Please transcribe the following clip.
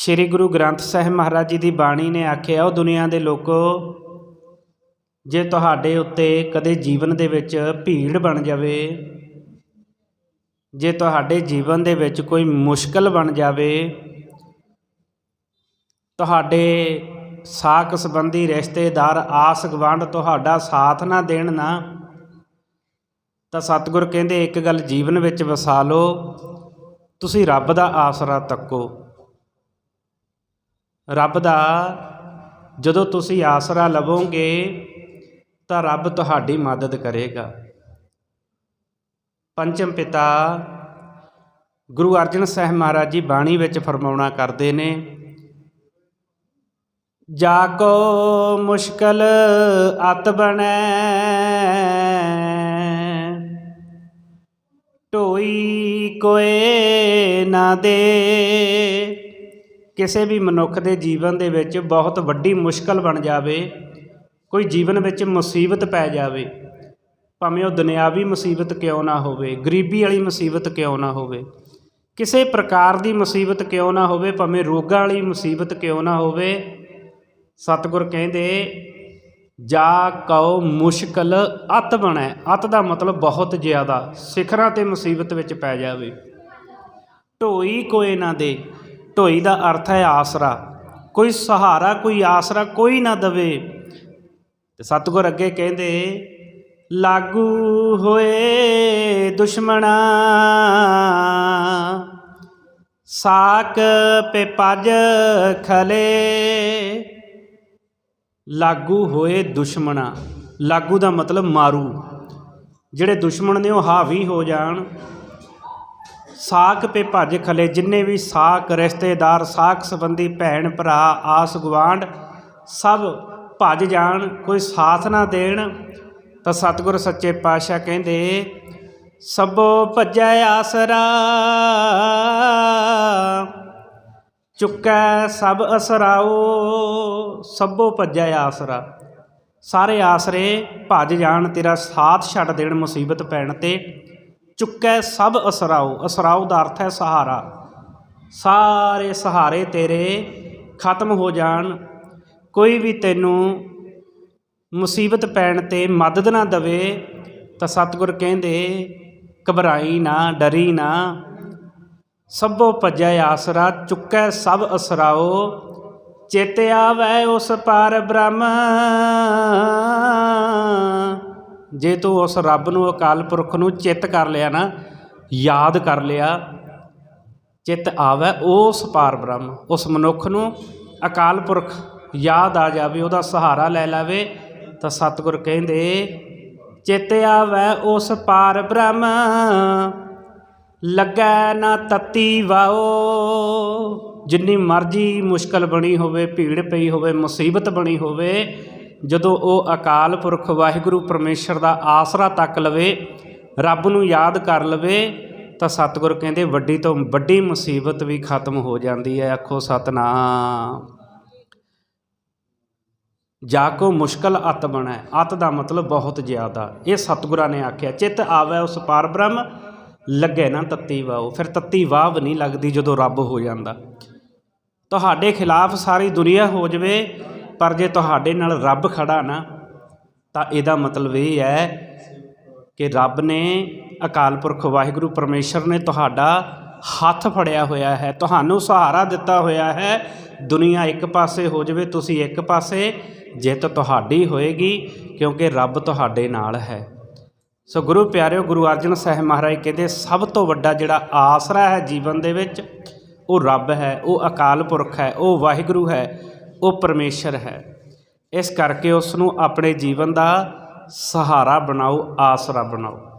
ਸ੍ਰੀ ਗੁਰੂ ਗ੍ਰੰਥ ਸਾਹਿਬ ਮਹਾਰਾਜ ਜੀ ਦੀ ਬਾਣੀ ਨੇ ਆਖਿਆ, ਉਹ ਦੁਨੀਆ ਦੇ ਲੋਕੋ, ਜੇ ਤੁਹਾਡੇ ਉੱਤੇ ਕਦੇ ਜੀਵਨ ਦੇ ਵਿੱਚ ਭੀੜ ਬਣ ਜਾਵੇ, ਜੇ ਤੁਹਾਡੇ ਜੀਵਨ ਦੇ ਵਿੱਚ ਕੋਈ ਮੁਸ਼ਕਲ ਬਣ ਜਾਵੇ, ਤੁਹਾਡੇ ਸਾਕ ਸੰਬੰਧੀ ਰਿਸ਼ਤੇਦਾਰ ਆਸ ਗਵਾਂਢ ਤੁਹਾਡਾ ਸਾਥ ਨਾ ਦੇਣ ਨਾ, ਤਾਂ ਸਤਿਗੁਰ ਕਹਿੰਦੇ, ਇੱਕ ਗੱਲ ਜੀਵਨ ਵਿੱਚ ਵਸਾ ਲਓ, ਤੁਸੀਂ ਰੱਬ ਦਾ ਆਸਰਾ ਤੱਕੋ। ਰੱਬ ਦਾ, ਜਦੋਂ ਤੁਸੀਂ ਆਸਰਾ ਲਵੋਗੇ, ਤਾਂ ਰੱਬ ਤੁਹਾਡੀ ਮਦਦ ਕਰੇਗਾ। ਪੰਚਮ ਪਿਤਾ, ਗੁਰੂ ਅਰਜਨ ਸਾਹਿਬ ਮਹਾਰਾਜ ਜੀ ਬਾਣੀ ਵਿੱਚ ਫਰਮਾਉਣਾ ਕਰਦੇ ਨੇ, ਜਾ ਕੋ ਮੁਸ਼ਕਲ ਅਤ ਬਣੈ ਢੋਈ ਕੋਏ ਨਾ ਦੇ। ਕਿਸੇ ਵੀ ਮਨੁੱਖ ਦੇ ਜੀਵਨ ਦੇ ਵਿੱਚ ਬਹੁਤ ਵੱਡੀ ਮੁਸ਼ਕਲ ਬਣ ਜਾਵੇ, ਕੋਈ ਜੀਵਨ ਵਿੱਚ ਮੁਸੀਬਤ ਪੈ ਜਾਵੇ, ਭਾਵੇਂ ਉਹ ਦੁਨਿਆਵੀ ਮੁਸੀਬਤ ਕਿਉਂ ਨਾ ਹੋਵੇ, ਗਰੀਬੀ ਵਾਲੀ ਮੁਸੀਬਤ ਕਿਉਂ ਨਾ ਹੋਵੇ, ਕਿਸੇ ਪ੍ਰਕਾਰ ਦੀ ਮੁਸੀਬਤ ਕਿਉਂ ਨਾ ਹੋਵੇ, ਭਾਵੇਂ ਰੋਗਾਂ ਵਾਲੀ ਮੁਸੀਬਤ ਕਿਉਂ ਨਾ ਹੋਵੇ, ਸਤਿਗੁਰ ਕਹਿੰਦੇ, ਜਾ ਕਉ ਮੁਸ਼ਕਲ ਅਤ ਬਣੈ। ਅਤ ਦਾ ਮਤਲਬ ਬਹੁਤ ਜ਼ਿਆਦਾ, ਸਿਖਰਾਂ ਤੇ ਮੁਸੀਬਤ ਵਿੱਚ ਪੈ ਜਾਵੇ। ਢੋਈ ਕੋਏ ਨਾ ਦੇ। ਢੋਈ ਦਾ ਅਰਥ ਹੈ ਆਸਰਾ। ਕੋਈ ਸਹਾਰਾ, ਕੋਈ ਆਸਰਾ ਕੋਈ ਨਾ ਦਵੇ। ਤੇ ਸਤਿਗੁਰ ਅੱਗੇ ਕਹਿੰਦੇ, ਲਾਗੂ ਹੋਏ ਦੁਸ਼ਮਣਾ, ਸਾਕ ਪੇ ਖਲੇ। ਲਾਗੂ ਹੋਏ ਦੁਸ਼ਮਣਾ। ਲਾਗੂ ਦਾ ਮਤਲਬ ਮਾਰੂ। ਜਿਹੜੇ ਦੁਸ਼ਮਣ ਨੇ ਉਹ ਹਾਵੀ ਹੋ ਜਾਣ। ਸਾਕ ਪੇ ਭੱਜ ਖਲੇ ਜਿੰਨੇ ਵੀ ਸਾਕ ਰਿਸ਼ਤੇਦਾਰ ਸਾਕ ਸੰਬੰਧੀ ਭੈਣ, ਭਰਾ, ਆਸ ਗੁਆਂਢ ਸਭ ਭੱਜ ਜਾਣ, ਕੋਈ ਸਾਥ ਨਾ ਦੇਣ, ਤਾਂ ਸਤਿਗੁਰ ਸੱਚੇ ਪਾਤਸ਼ਾਹ ਕਹਿੰਦੇ, ਸਭੋ ਭੱਜੈ ਆਸਰਾ, ਚੁੱਕੈ ਸਭ ਅਸਰਾਓ, ਸਭੋ ਭੱਜੈ ਆਸਰਾ। ਸਾਰੇ ਆਸਰੇ ਭੱਜ ਜਾਣ, ਤੇਰਾ ਸਾਥ ਛੱਡ ਦੇਣ ਮੁਸੀਬਤ ਪੈਣ ਤੇ। ਚੁੱਕੈ ਸਭ ਅਸਰਾਓ ਅਸਰਾਓ ਦਾ ਅਰਥ ਹੈ ਸਹਾਰਾ। ਸਾਰੇ ਸਹਾਰੇ ਤੇਰੇ ਖਤਮ ਹੋ ਜਾਣ। ਕੋਈ ਵੀ ਤੈਨੂੰ ਮੁਸੀਬਤ ਪੈਣ ਤੇ ਮਦਦ ਨਾ ਦਵੇ, ਤਾਂ ਸਤਿਗੁਰ ਕਹਿੰਦੇ, ਘਬਰਾਈ ਨਾ, ਡਰੀ ਨਾ। ਸਭੋ ਭਜੈ ਆਸਰਾ, ਚੁੱਕੈ ਸਭ ਅਸਰਾਓ ਚਿਤ ਆਵੈ ਉਸ ਪਾਰ ਬ੍ਰਹਮ। ਜੇ ਤੂੰ ਉਸ ਰੱਬ ਨੂੰ, ਅਕਾਲ ਪੁਰਖ ਨੂੰ ਚਿੱਤ ਕਰ ਲਿਆ ਨਾ, ਯਾਦ ਕਰ ਲਿਆ, ਚਿੱਤ ਆਵੈ, ਉਸ ਪਾਰ ਬ੍ਰਹਮ, ਉਸ ਮਨੁੱਖ ਨੂੰ ਅਕਾਲ ਪੁਰਖ ਯਾਦ ਆ ਜਾਵੇ, ਉਹਦਾ ਸਹਾਰਾ ਲੈ ਲਵੇ, ਤਾਂ ਸਤਿਗੁਰ ਕਹਿੰਦੇ, ਚਿੱਤ ਆਵੈ, ਉਸ ਪਾਰ ਬ੍ਰਹਮ, ਲੱਗੈ ਨਾ ਤਤੀ ਵਾਓ। ਜਿੰਨੀ ਮਰਜ਼ੀ ਮੁਸ਼ਕਲ ਬਣੀ ਹੋਵੇ, ਭੀੜ ਪਈ ਹੋਵੇ, ਮੁਸੀਬਤ ਬਣੀ ਹੋਵੇ ਜਦੋਂ ਉਹ ਅਕਾਲ ਪੁਰਖ ਵਾਹਿਗੁਰੂ ਪਰਮੇਸ਼ਰ ਦਾ ਆਸਰਾ ਤੱਕ ਲਵੇ, ਰੱਬ ਨੂੰ ਯਾਦ ਕਰ ਲਵੇ, ਤਾਂ ਸਤਿਗੁਰ ਕਹਿੰਦੇ ਵੱਡੀ ਤੋਂ ਵੱਡੀ ਮੁਸੀਬਤ ਵੀ ਖਤਮ ਹੋ ਜਾਂਦੀ ਹੈ। ਆਖੋ ਸਤਨਾਮ। ਜਾ ਕੋ ਮੁਸ਼ਕਲ ਅਤ ਬਣੈ, ਅਤ ਦਾ ਮਤਲਬ ਬਹੁਤ ਜ਼ਿਆਦਾ। ਇਹ ਸਤਿਗੁਰਾਂ ਨੇ ਆਖਿਆ, ਚਿੱਤ ਆਵੈ ਉਸ ਪਾਰ ਬ੍ਰਹਮ, ਲੱਗੇ ਨਾ ਤੱਤੀ ਵਾਓ। ਫਿਰ ਤੱਤੀ ਵਾਹ ਵੀ ਨਹੀਂ ਲੱਗਦੀ ਜਦੋਂ ਰੱਬ ਹੋ ਜਾਂਦਾ। ਤੁਹਾਡੇ ਖਿਲਾਫ ਸਾਰੀ ਦੁਨੀਆ ਹੋ ਜਵੇ ਪਰ ਜੇ ਤੁਹਾਡੇ ਨਾਲ ਰੱਬ ਖੜਾ ਨਾ, ਤਾਂ ਇਹਦਾ ਮਤਲਬ ਇਹ ਹੈ ਕਿ ਰੱਬ ਨੇ ਅਕਾਲ ਪੁਰਖ ਵਾਹਿਗੁਰੂ ਪਰਮੇਸ਼ਰ ਨੇ ਤੁਹਾਡਾ ਹੱਥ ਫੜਿਆ ਹੋਇਆ ਹੈ, ਤੁਹਾਨੂੰ ਸਹਾਰਾ ਦਿੱਤਾ ਹੋਇਆ ਹੈ। ਦੁਨੀਆ ਇੱਕ ਪਾਸੇ ਹੋ ਜਾਵੇ, ਤੁਸੀਂ ਇੱਕ ਪਾਸੇ ਜਿੱਤ ਤੁਹਾਡੀ ਹੋਏਗੀ, ਕਿਉਂਕਿ ਰੱਬ ਤੁਹਾਡੇ ਨਾਲ ਹੈ। ਸੋ ਗੁਰੂ ਪਿਆਰਿਓ, ਗੁਰੂ ਅਰਜਨ ਸਾਹਿਬ ਮਹਾਰਾਜ ਕਹਿੰਦੇ, ਸਭ ਤੋਂ ਵੱਡਾ ਜਿਹੜਾ ਆਸਰਾ ਹੈ ਜੀਵਨ ਦੇ ਵਿੱਚ, ਉਹ ਰੱਬ ਹੈ, ਉਹ ਅਕਾਲ ਪੁਰਖ ਹੈ, ਉਹ ਵਾਹਿਗੁਰੂ ਹੈ। ਉਹ ਪਰਮੇਸ਼ਰ ਹੈ। ਇਸ ਕਰਕੇ ਉਸ ਨੂੰ ਆਪਣੇ ਜੀਵਨ ਦਾ ਸਹਾਰਾ ਬਣਾਓ ਆਸਰਾ ਬਣਾਓ।